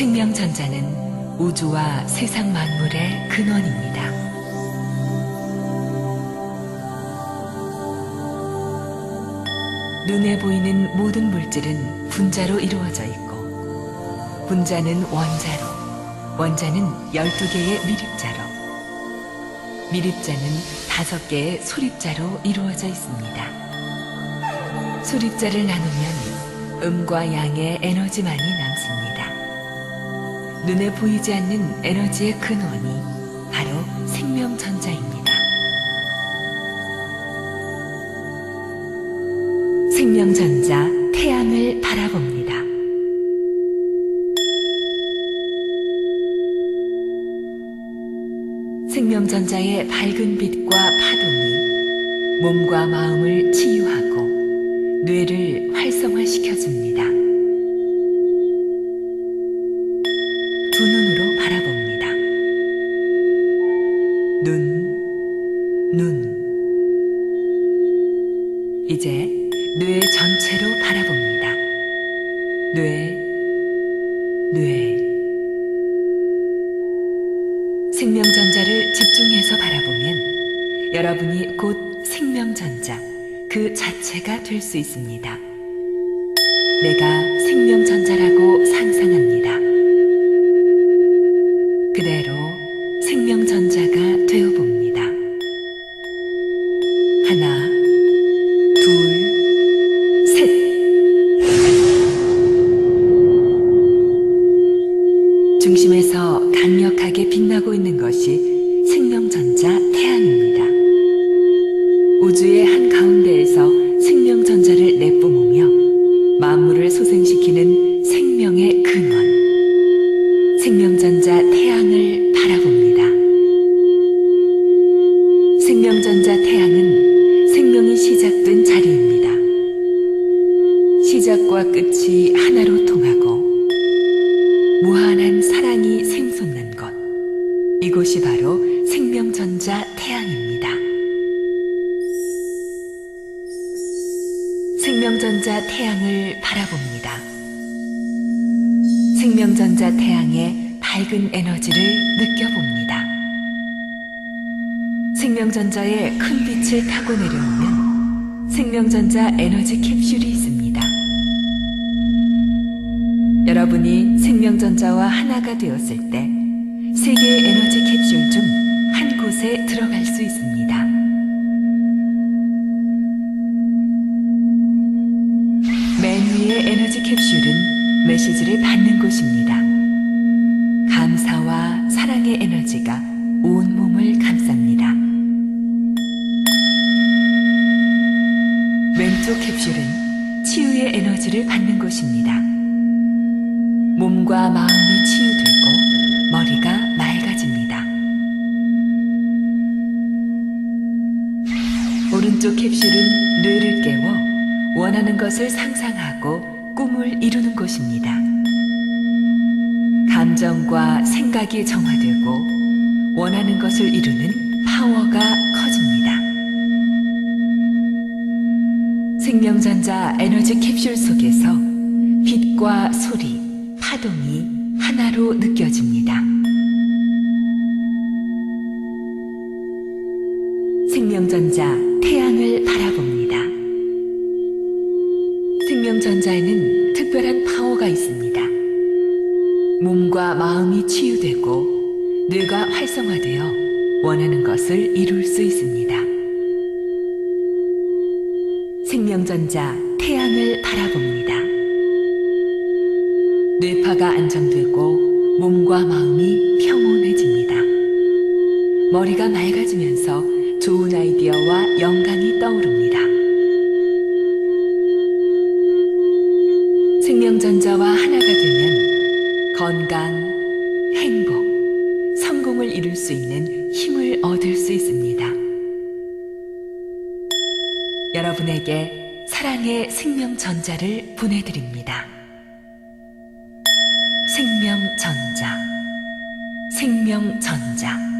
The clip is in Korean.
생명전자는 우주와 세상 만물의 근원입니다. 눈에 보이는 모든 물질은 분자로 이루어져 있고, 분자는 원자로, 원자는 12개의 미립자로, 미립자는 5개의 소립자로 이루어져 있습니다. 소립자를 나누면 음과 양의 에너지만이 남습니다. 눈에 보이지 않는 에너지의 근원이 바로 생명전자입니다. 생명전자 태양을 바라봅니다. 생명전자의 밝은 빛과 파동이 몸과 마음을 치유하고 뇌를 활성화시켜줍니다. 두 눈으로 바라봅니다. 눈, 눈. 이제 뇌 전체로 바라봅니다. 뇌, 뇌. 생명전자를 집중해서 바라보면 여러분이 곧 생명전자 그 자체가 될 수 있습니다. 내가 생명전자라고 하나, 둘, 셋. 중심에서 강력하게 빛나고 있는 것이 생명전자 태양입니다. 우주의 한 가운데에서 생명전자를 내뿜으며 만물을 소생시키는 생명의 근원. 생명전자 태양을 바라봅니다. 생명전자 태양 무한한 사랑이 샘솟는 곳. 이곳이 바로 생명전자 태양입니다. 생명전자 태양을 바라봅니다. 생명전자 태양의 밝은 에너지를 느껴봅니다. 생명전자의 큰 빛을 타고 내려오면 생명전자 에너지 캡슐이 있습니다. 여러분이 생명전자와 하나가 되었을 때 세계의 에너지 캡슐 중 한 곳에 들어갈 수 있습니다. 맨 위의 에너지 캡슐은 메시지를 받는 곳입니다. 감사와 사랑의 에너지가 온 몸을 감쌉니다. 왼쪽 캡슐은 치유의 에너지를 받는 곳입니다. 몸과 마음이 치유되고 머리가 맑아집니다. 오른쪽 캡슐은 뇌를 깨워 원하는 것을 상상하고 꿈을 이루는 곳입니다. 감정과 생각이 정화되고 원하는 것을 이루는 파워가 커집니다. 생명전자 에너지 캡슐 속에서 빛과 소리, 파동이 하나로 느껴집니다. 생명전자 태양을 바라봅니다. 생명전자에는 특별한 파워가 있습니다. 몸과 마음이 치유되고 뇌가 활성화되어 원하는 것을 이룰 수 있습니다. 생명전자 태양을 바라봅니다. 뇌파가 안정되고 몸과 마음이 평온해집니다. 머리가 맑아지면서 좋은 아이디어와 영감이 떠오릅니다. 생명전자와 하나가 되면 건강, 행복, 성공을 이룰 수 있는 힘을 얻을 수 있습니다. 여러분에게 사랑의 생명전자를 보내드립니다. 생명전자, 생명전자.